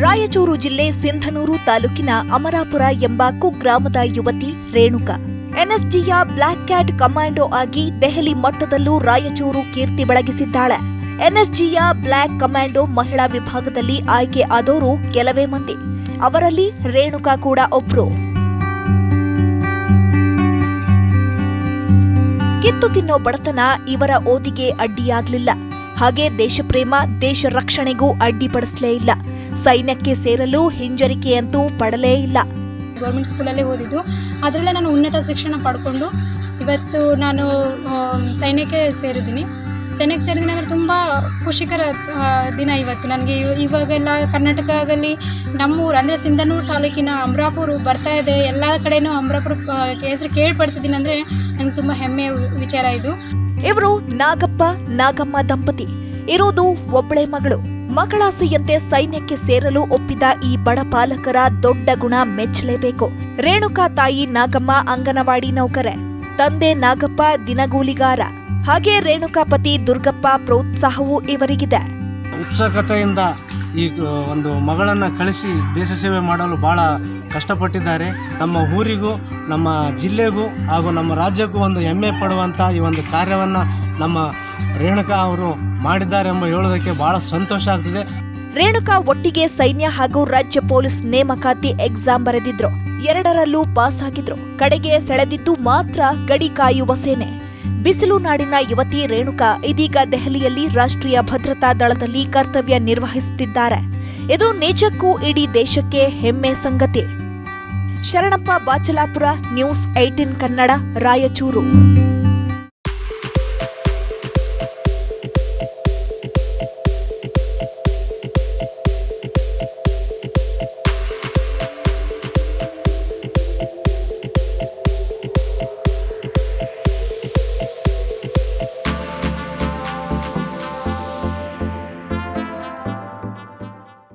ರಾಯಚೂರು ಜಿಲ್ಲೆ ಸಿಂಧನೂರು ತಾಲೂಕಿನ ಅಮರಾಪುರ ಎಂಬ ಕುಗ್ರಾಮದ ಯುವತಿ ರೇಣುಕಾ. ಎನ್ಎಸ್ಜಿಯ ಬ್ಲಾಕ್ ಕ್ಯಾಟ್ ಕಮಾಂಡೋ ಆಗಿ ದೆಹಲಿ ಮಟ್ಟದಲ್ಲೂ ರಾಯಚೂರು ಕೀರ್ತಿ ಬೆಳಗಿಸಿದ್ದಾಳೆ. ಎನ್ಎಸ್ಜಿಯ ಬ್ಲಾಕ್ ಕಮಾಂಡೋ ಮಹಿಳಾ ವಿಭಾಗದಲ್ಲಿ ಆಯ್ಕೆ ಆದವರು ಕೆಲವೇ ಮಂದಿ. ಅವರಲ್ಲಿ ರೇಣುಕಾ ಕೂಡ ಒಬ್ರು. ಕಿತ್ತು ತಿನ್ನೋ ಬಡತನ ಇವರ ಓದಿಗೆ ಅಡ್ಡಿಯಾಗಲಿಲ್ಲ. ಹಾಗೆ ದೇಶಪ್ರೇಮ, ದೇಶ ರಕ್ಷಣೆಗೂ ಅಡ್ಡಿಪಡಿಸಲೇ ಇಲ್ಲ. ಸೈನ್ಯಕ್ಕೆ ಸೇರಲು ಹಿಂಜರಿಕೆಯಂತೂ ಪಡಲೇ ಇಲ್ಲ. ಗೌರ್ಮೆಂಟ್ ಸ್ಕೂಲಲ್ಲೇ ಓದಿದ್ದು. ಅದರಲ್ಲೇ ನಾನು ಉನ್ನತ ಶಿಕ್ಷಣ ಪಡ್ಕೊಂಡು ಇವತ್ತು ನಾನು ಸೈನ್ಯಕ್ಕೆ ಸೇರಿದ್ದೀನಿ. ಸೈನ್ಯಕ್ಕೆ ದಿನ ಅಂದರೆ ತುಂಬ ಖುಷಿಕರ ದಿನ ಇವತ್ತು. ನನಗೆ ಇವಾಗೆಲ್ಲ ಕರ್ನಾಟಕದಲ್ಲಿ ನಮ್ಮೂರು, ಅಂದರೆ ಸಿಂಧನೂರು ತಾಲೂಕಿನ ಅಮರಾಪುರ ಬರ್ತಾ ಇದೆ. ಎಲ್ಲ ಕಡೆಯೂ ಅಮ್ರಾಪುರ ಹೆಸರು ಕೇಳ್ಪಡ್ತಿದ್ದೀನಿ ಅಂದರೆ ನನಗೆ ತುಂಬ ಹೆಮ್ಮೆಯ ವಿಚಾರ ಇದು. ಇವರು ನಾಗಪ್ಪ, ನಾಗಮ್ಮ ದಂಪತಿ. ಇರೋದು ಒಬ್ಬಳೆ ಮಗಳು. ಮಗಳಾಸೆಯಂತೆ ಸೈನ್ಯಕ್ಕೆ ಸೇರಲು ಒಪ್ಪಿದ ಈ ಬಡ ಪಾಲಕರ ದೊಡ್ಡ ಗುಣ ಮೆಚ್ಚಲೇಬೇಕು. ರೇಣುಕಾ ತಾಯಿ ನಾಗಮ್ಮ ಅಂಗನವಾಡಿ ನೌಕರೆ. ತಂದೆ ನಾಗಪ್ಪ ದಿನಗೂಲಿಗಾರ. ಹಾಗೆ ರೇಣುಕಾ ಪತಿ ದುರ್ಗಪ್ಪ ಪ್ರೋತ್ಸಾಹವೂ ಇವರಿಗಿದೆ. ಉತ್ಸುಕತೆಯಿಂದ ಈ ಒಂದು ಮಗಳನ್ನು ಕಳಿಸಿ ದೇಶ ಸೇವೆ ಮಾಡಲು ಭಾಳ ಕಷ್ಟಪಟ್ಟಿದ್ದಾರೆ. ನಮ್ಮ ಊರಿಗೂ ನಮ್ಮ ಜಿಲ್ಲೆಗೂ ಹಾಗೂ ನಮ್ಮ ರಾಜ್ಯಕ್ಕೂ ಒಂದು ಹೆಮ್ಮೆ ಪಡುವಂಥ ಈ ಒಂದು ಕಾರ್ಯವನ್ನು ನಮ್ಮ ರೇಣುಕಾ ಅವರು ಮಾಡಿದ್ದಾರೆ ಎಂಬ ಹೇಳೋದಕ್ಕೆ ಬಹಳ ಸಂತೋಷ ಆಗ್ತಿದೆ. ರೇಣುಕಾ ಒಟ್ಟಿಗೆ ಸೈನ್ಯ ಹಾಗೂ ರಾಜ್ಯ ಪೊಲೀಸ್ ನೇಮಕಾತಿ ಎಕ್ಸಾಮ್ ಬರೆದಿದ್ರು. ಎರಡರಲ್ಲೂ ಪಾಸ್ ಆಗಿದ್ರು ಕಡೆಗೆ ಸೆಳೆದಿದ್ದು ಮಾತ್ರ ಗಡಿ ಕಾಯುವ ಸೇನೆ. ಬಿಸಿಲು ನಾಡಿನ ಯುವತಿ ರೇಣುಕಾ ಇದೀಗ ದೆಹಲಿಯಲ್ಲಿ ರಾಷ್ಟ್ರೀಯ ಭದ್ರತಾ ದಳದಲ್ಲಿ ಕರ್ತವ್ಯ ನಿರ್ವಹಿಸುತ್ತಿದ್ದಾರೆ. ಇದು ನಿಜಕ್ಕೂ ಇಡೀ ದೇಶಕ್ಕೆ ಹೆಮ್ಮೆ ಸಂಗತಿ. Sharanappa Bachalapura news eighteen Kannada, Raichur.